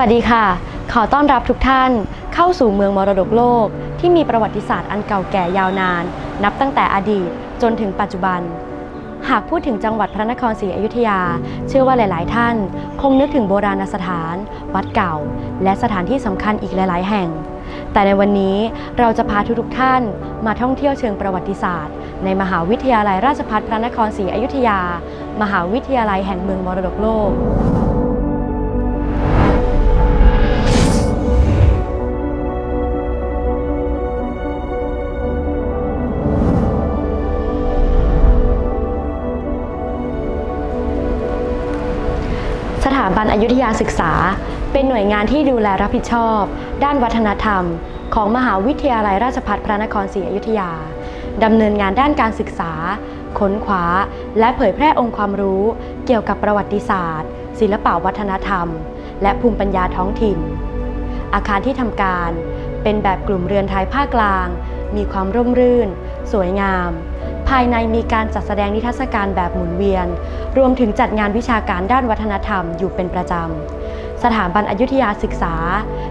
สวัสดีค่ะ ขอต้อนรับทุกท่านเข้าสู่เมืองมรดกโลก ที่มีประวัติศาสตร์อันเก่าแก่ยาวนาน นับตั้งแต่อดีตจนถึงปัจจุบัน หากพูดถึงจังหวัดพระนครศรีอยุธยา เชื่อว่าหลาย ๆ ท่าน คงนึกถึงโบราณสถาน วัดเก่า และสถานที่สำคัญอีกหลาย ๆ แห่ง แต่ในวันนี้เราจะพาทุก ๆ ท่านมาท่องเที่ยวเชิงประวัติศาสตร์ ในมหาวิทยาลัยราชภัฏพระนครศรีอยุธยา มหาวิทยาลัยแห่งเมืองมรดกโลก บันอยุธยาศึกษา เป็นหน่วยงานที่ดูแลรับผิดชอบ ด้านวัฒนธรรม ของมหาวิทยาลัยราชภัฏพระนครศรีอยุธยาดำเนินงานด้านการศึกษา ค้นคว้า และเผยแพร่องค์ความรู้ เกี่ยวกับประวัติศาสตร์ ศิลปวัฒนธรรม และภูมิปัญญาท้องถิ่น อาคารที่ทำการ เป็นแบบกลุ่มเรือนไทยภาคกลาง มีความร่มรื่น สวยงาม ภายในมีการจัดแสดงนิทรรศการแบบหมุนเวียน รวมถึงจัดงานวิชาการด้านวัฒนธรรมอยู่เป็นประจำ สถาบันอยุธยาศึกษา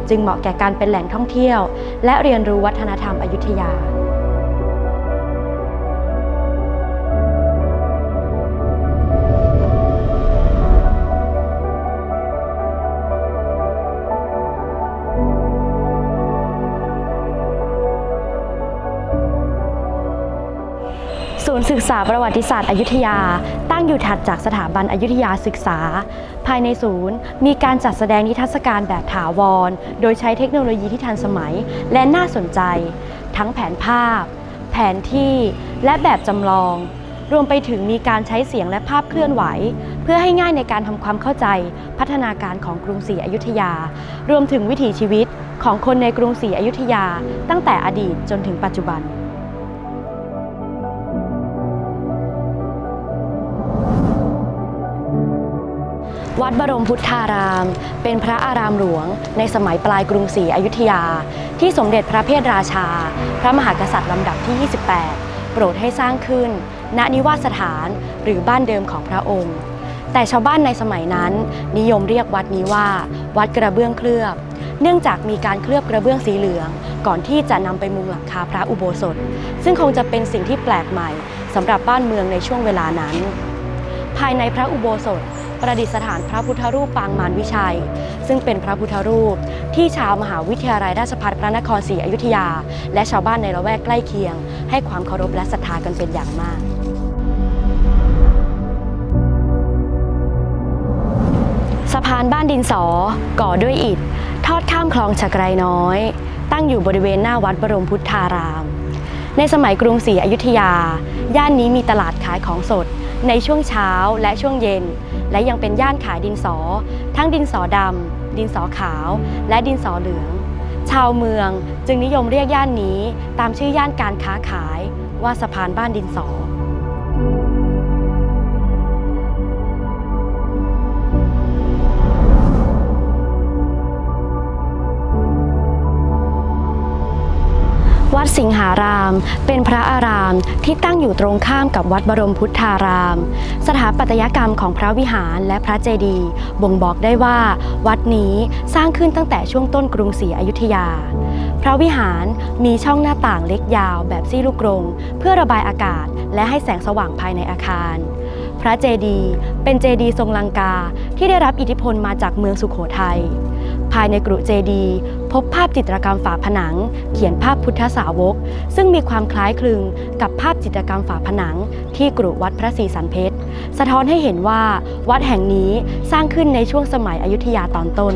จึงเหมาะแก่การเป็นแหล่งท่องเที่ยว และเรียนรู้วัฒนธรรมอยุธยา ศึกษาประวัติศาสตร์อยุธยา ตั้งอยู่ถัดจากสถาบันอยุธยาศึกษา ภายในศูนย์ มีการจัดแสดงนิทรรศการแบบถาวร โดยใช้เทคโนโลยีที่ทันสมัย และน่าสนใจ ทั้งแผนภาพ แผนที่ และแบบจำลอง รวมไปถึงมีการใช้เสียงและภาพเคลื่อนไหว เพื่อให้ง่ายในการทำความเข้าใจ พัฒนาการของกรุงศรีอยุธยา รวมถึงวิถีชีวิตของคนในกรุงศรีอยุธยา ตั้งแต่อดีตจนถึงปัจจุบัน วัดบรมพุทธาราม เป็นพระอารามหลวง ในสมัยปลายกรุงศรีอยุธยา ที่สมเด็จพระเพทราชา พระมหากษัตริย์ลำดับที่ 28 โปรดให้สร้างขึ้น ณนิวาสถานหรือบ้านเดิมของพระองค์ แต่ชาวบ้านในสมัยนั้น นิยมเรียกวัดนี้ว่า วัดกระเบื้องเคลือบ เนื่องจากมีการเคลือบกระเบื้องสีเหลือง ก่อนที่จะนำไปมุงหลังคาพระอุโบสถ ซึ่งคงจะเป็นสิ่งที่แปลกใหม่สำหรับบ้านเมืองในช่วงเวลานั้น ภายในพระอุโบสถ ประดิษฐานพระพุทธรูปปางมารวิชัย ซึ่งเป็นพระพุทธรูปที่ชาวมหาวิทยาลัยราชภัฏพระนครศรีอยุธยา และชาวบ้านในละแวกใกล้เคียง ให้ความเคารพและศรัทธากันเป็นอย่างมากสะพานบ้านดินสอ ก่อด้วยอิฐ ทอดข้ามคลองชะไกรน้อย ตั้งอยู่บริเวณหน้าวัดบรมพุทธาราม ในสมัยกรุงศรีอยุธยา ย่านนี้มีตลาดขายของสด ในช่วงเช้าและช่วงเย็น และยังเป็นย่านขายดินสอ ทั้งดินสอดำดินสอขาว และดินสอเหลือง ชาวเมืองจึงนิยมเรียกย่านนี้ ตามชื่อย่านการค้าขายว่าสะพานบ้านดินสอ ดสิงหาราม เป็นพระอารามที่ตั้งอยู่ตรงข้ามกับวัดบรมพุทธาราม สถาปัตยกรรมของพระวิหารและพระเจดีย์บ่งบอกได้ว่า วัดนี้สร้างขึ้นตั้งแต่ช่วงต้นกรุงศรีอยุธยา พระวิหารมีช่องหน้าต่างเล็กยาวแบบซี่ลูกกรงเพื่อระบายอากาศและให้แสงสว่างภายในอาคาร พระเจดีย์เป็นเจดีย์ทรงลังกาที่ได้รับอิทธิพลมาจากเมืองสุโขทัยภายในกรุเจดีย์ พบภาพจิตรกรรมฝาผนัง เขียนภาพพุทธสาวก ซึ่งมีความคล้ายคลึงกับภาพจิตรกรรมฝาผนัง ที่กรุวัดพระศรีสันเพชร สะท้อนให้เห็นว่าวัดแห่งนี้สร้างขึ้นในช่วงสมัยอยุธยาตอนต้น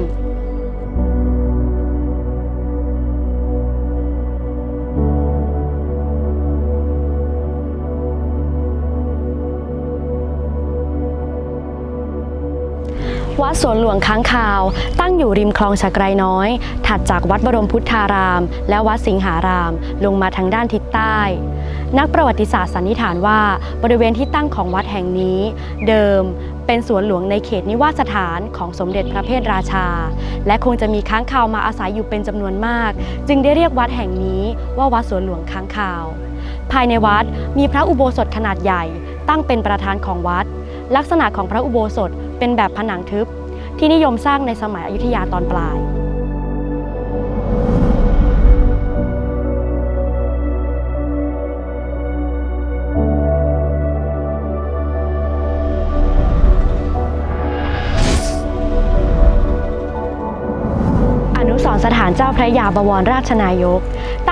วัดสวนหลวงค้างคาว ตั้งอยู่ริมคลองชะไกรน้อย ถัดจากวัดบรมพุทธาราม และวัดสิงหาราม ลงมาทางด้านทิศใต้ นักประวัติศาสตร์สันนิษฐานว่าบริเวณที่ตั้งของวัดแห่งนี้ เดิมเป็นสวนหลวงในเขตนิวาสถานของสมเด็จพระเพทราชา และคงจะมีค้างคาวมาอาศัยอยู่เป็นจำนวนมาก จึงได้เรียกวัดแห่งนี้ว่าวัดสวนหลวงค้างคาว ภายในวัดมีพระอุโบสถขนาดใหญ่ ตั้งเป็นประธานของวัดลักษณะของพระอุโบสถ เป็นแบบผนังทึบ ที่นิยมสร้างในสมัยอยุธยาตอนปลายอนุสรสถานเจ้าพระยาบวรราชนายก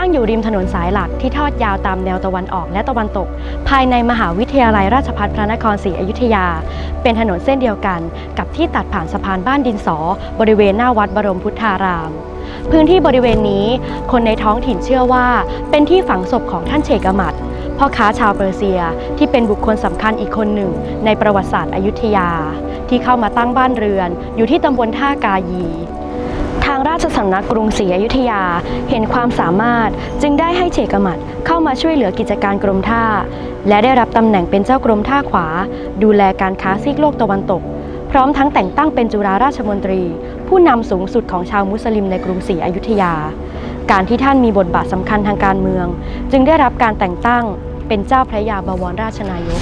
งอยู่ริมถนนสายหลักที่ทอดยาวตามแนวตะวันออกและตะวันตก ภายในมหาวิทยาลัยราชภัฏพระนครศรีอยุธยา เป็นถนนเส้นเดียวกันกับที่ตัดผ่านสะพานบ้านดินสอ บริเวณหน้าวัดบรมพุทธาราม พื้นที่บริเวณนี้ คนในท้องถิ่นเชื่อว่า เป็นที่ฝังศพของท่านเชกมัดพ่อค้าชาวเปอร์เซียที่เป็นบุคคลสำคัญอีกคนหนึ่ง ในประวัติศาสตร์อยุธยา ที่เข้ามาตั้งบ้านเรือน อยู่ที่ตำบลท่ากายีางราชสำนักกรุงศรีอยุธยาเห็นความสามารถจึงได้ให้เชกมัดเข้ามาช่วยเหลือกิจการกรมท่า และได้รับตำแหน่งเป็นเจ้ากรมท่าขวา ดูแลการค้าซีกโลกตะวันตก พร้อมทั้งแต่งตั้งเป็นจุฬาราชมนตรี ผู้นำสูงสุดของชาวมุสลิมในกรุงศรีอยุธยา การที่ท่านมีบทบาทสำคัญทางการเมือง จึงได้รับการแต่งตั้งเป็นเจ้าพระยาบวรราชนายก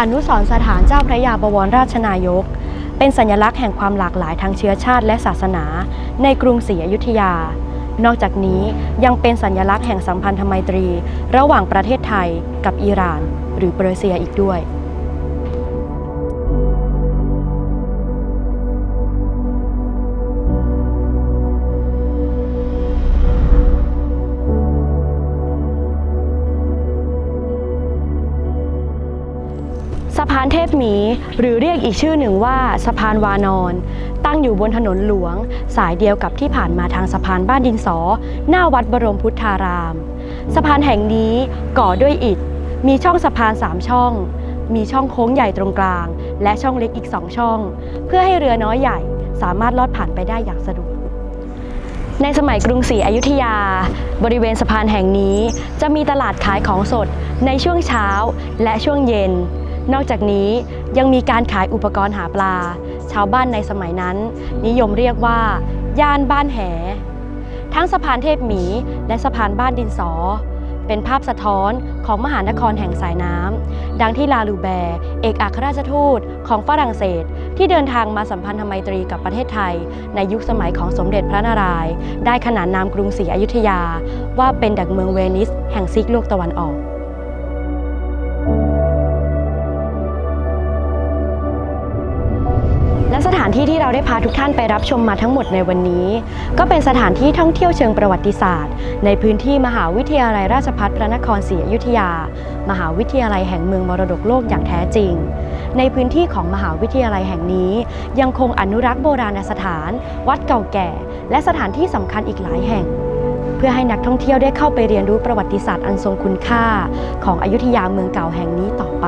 อนุสรสถานเจ้าพระยาบวรราชนายก เป็นสัญลักษณ์แห่งความหลากหลายทางเชื้อชาติและศาสนา ในกรุงศรีอยุธยา นอกจากนี้ยังเป็นสัญลักษณ์แห่งสัมพันธไมตรี ระหว่างประเทศไทยกับอิหร่าน หรือเปอร์เซียอีกด้วย หมี หรือเรียกอีกชื่อหนึ่งว่าสะพานวานอน ตั้งอยู่บนถนนหลวง สายเดียวกับที่ผ่านมาทางสะพานบ้านดินสอ หน้าวัดบรมพุทธาราม สะพานแห่งนี้ก่อด้วยอิฐ มีช่องสะพานสามช่อง มีช่องโค้งใหญ่ตรงกลาง และช่องเล็กอีกสองช่อง เพื่อให้เรือน้อยใหญ่สามารถลอดผ่านไปได้อย่างสะดวกในสมัยกรุงศรีอยุธยา บริเวณสะพานแห่งนี้ จะมีตลาดขายของสดในช่วงเช้าและช่วงเย็น นอกจากนี้ยังมีการขายอุปกรณ์หาปลา ชาวบ้านในสมัยนั้น นิยมเรียกว่า ย่านบ้านแห ทั้งสะพานเทพหมีและสะพานบ้านดินสอ เป็นภาพสะท้อนของมหานครแห่งสายน้ำดังที่ลาลูแบร์เอกอัครราชทูตของฝรั่งเศส ที่เดินทางมาสัมพันธไมตรีกับประเทศไทย ในยุคสมัยของสมเด็จพระนารายณ์ได้ขนานนามกรุงศรีอยุธยา ว่าเป็นดักเมืองเวนิส แห่งซีกโลกตะวันออกานที่ที่เราได้พาทุกท่านไปรับชมมาทั้งหมดในวันนี้ ก็เป็นสถานที่ท่องเที่ยวเชิงประวัติศาสตร์ ในพื้นที่มหาวิทยาลัยราชภัฏพระนครศรีอยุธยา มหาวิทยาลัยแห่งเมืองมรดกโลกอย่างแท้จริง ในพื้นที่ของมหาวิทยาลัยแห่งนี้ ยังคงอนุรักษ์โบราณสถาน วัดเก่าแก่ และสถานที่สำคัญอีกหลายแห่งเพื่อให้นักท่องเที่ยวได้เข้าไปเรียนรู้ประวัติศาสตร์อันทรงคุณค่า ของอยุธยาเมืองเก่าแห่งนี้ต่อไป